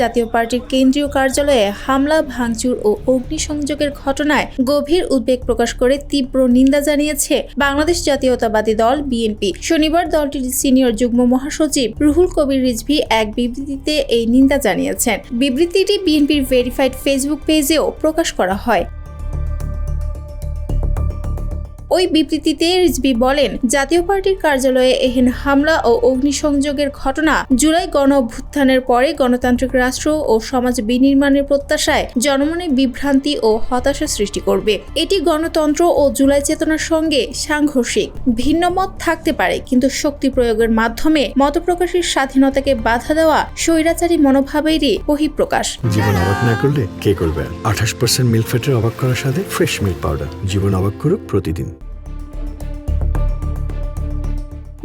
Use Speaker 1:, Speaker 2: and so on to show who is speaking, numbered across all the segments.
Speaker 1: জাতীয় পার্টির কেন্দ্রীয় কার্যালয়ে হামলা, ভাঙচুর ও অগ্নিসংযোগের ঘটনায় গভীর উদ্বেগ প্রকাশ করে তীব্র নিন্দা জানিয়েছে বাংলাদেশ জাতীয়তাবাদী দল, বিএনপি। শনিবার দলটির সিনিয়র যুগ্ম মহাসচিব রুহুল কবির রিজভি এক বিবৃতিতে এই নিন্দা জানিয়েছেন। বিবৃতিটি বিএনপির ভেরিফাইড ফেসবুক পেজেও প্রকাশ করা হয়। ওই বিবৃতিতে রিজভি বলেন, জাতীয় পার্টির কার্যালয়ে এহেন হামলা ও অগ্নিসংযোগের ঘটনা জুলাই গণ অভ্যুত্থানের পরে গণতান্ত্রিক রাষ্ট্র ও সমাজ বিনির্মাণের প্রত্যাশায় জনমনে বিভ্রান্তি ও হতাশা সৃষ্টি করবে। এটি গণতন্ত্র ও জুলাই চেতনার সঙ্গে সাংঘর্ষিক। ভিন্ন মত থাকতে পারে, কিন্তু শক্তি প্রয়োগের মাধ্যমে মতপ্রকাশের স্বাধীনতাকে বাধা দেওয়া স্বৈরাচারী মনোভাবেরই বহিঃপ্রকাশ।
Speaker 2: জীবন অবাক না করলে কে করবে? আঠাশ পার্সেন্ট মিল্ক ফ্যাটের অবাক করার সাথে ফ্রেশ মিল্ক পাউডার জীবন অবাক করুক প্রতিদিন।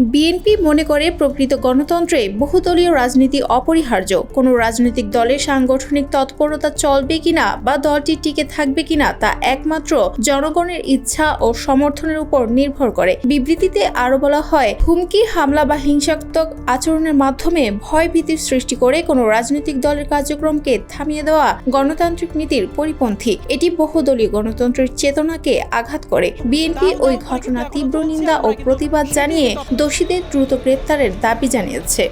Speaker 1: বিএনপি মনে করে প্রকৃত গণতন্ত্রে বহুদলীয় রাজনীতি অপরিহার্য। কোনো রাজনৈতিক দলের সাংগঠনিক তৎপরতা চলবে কিনা বা দলটি টিকে থাকবে কিনা তা একমাত্র জনগণের ইচ্ছা ও সমর্থনের উপর নির্ভর করে। বিবৃতিতে আরও বলা হয়, হুমকি, হামলা বা হিংসাত্মক আচরণের মাধ্যমে ভয়ভীতির সৃষ্টি করে কোনো রাজনৈতিক দলের কার্যক্রমকে থামিয়ে দেওয়া গণতান্ত্রিক নীতির পরিপন্থী। এটি বহুদলীয় গণতন্ত্রের চেতনাকে আঘাত করে। বিএনপি ওই ঘটনা তীব্র নিন্দা ও প্রতিবাদ জানিয়ে দোষীদের দ্রুত গ্রেপ্তারের দাবি জানিয়েছে।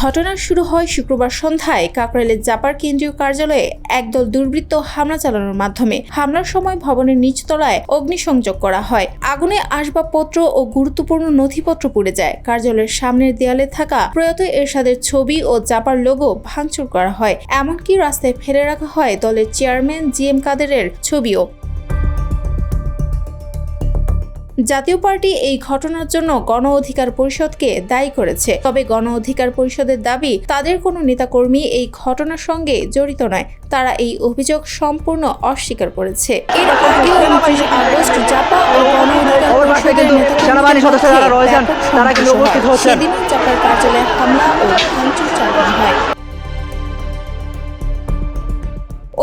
Speaker 1: ঘটনা শুরু হয় শুক্রবার সন্ধ্যায় কাকরাইলের জাপার কেন্দ্রীয় কার্যালয়ে একদল দুর্বৃত্ত হামলা চালানোর মাধ্যমে। হামলার সময় ভবনের নিচতলায় অগ্নিসংযোগ করা হয়। আগুনে আসবাবপত্র ও গুরুত্বপূর্ণ নথিপত্র পুড়ে যায়। কার্যালয়ের সামনের দেয়ালে থাকা প্রয়াত এরশাদের ছবি ও জাপার লোগো ভাঙচুর করা হয়। এমনকি রাস্তায় ফেলে রাখা হয় দলের চেয়ারম্যান জি এম কাদেরের ছবিও। জাতীয় পার্টি এই ঘটনার জন্য গণ অধিকার পরিষদকে দায়ী করেছে। তবে গণ অধিকার পরিষদের দাবি তাদের কোনো নেতাকর্মী এই ঘটনার সঙ্গে জড়িত নয়। তারা এই অভিযোগ সম্পূর্ণ অস্বীকার করেছে। এর আগে উনত্রিশ আগস্ট জাপা ও গণ অধিকার পরিষদের
Speaker 3: কিন্তু সেনাবাহিনীর সদস্য যারা রয়েছেন,
Speaker 1: ব্যাপক
Speaker 3: তারা কিন্তু
Speaker 1: সন্ত্রাস
Speaker 3: উপস্থিত
Speaker 1: হয়। সেদিনও জাপার কার্যালয়ে হামলা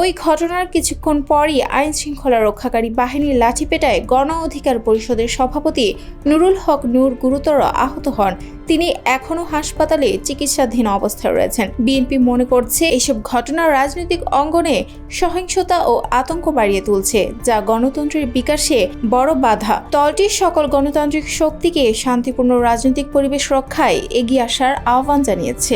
Speaker 1: ওই ঘটনার কিছুক্ষণ পরই আইন শৃঙ্খলা রক্ষাকারী বাহিনীর লাঠিপেটায় গণ অধিকার পরিষদের সভাপতি নুরুল হক নূর গুরুতর আহত হন। তিনি এখনও হাসপাতালে চিকিৎসাধীন অবস্থায় রয়েছেন। বিএনপি মনে করছে এসব ঘটনা রাজনৈতিক অঙ্গনে সহিংসতা ও আতঙ্ক বাড়িয়ে তুলছে, যা গণতন্ত্রের বিকাশে বড় বাধা। দলটির সকল গণতান্ত্রিক শক্তিকে শান্তিপূর্ণ রাজনৈতিক পরিবেশ রক্ষায় এগিয়ে আসার আহ্বান জানিয়েছে।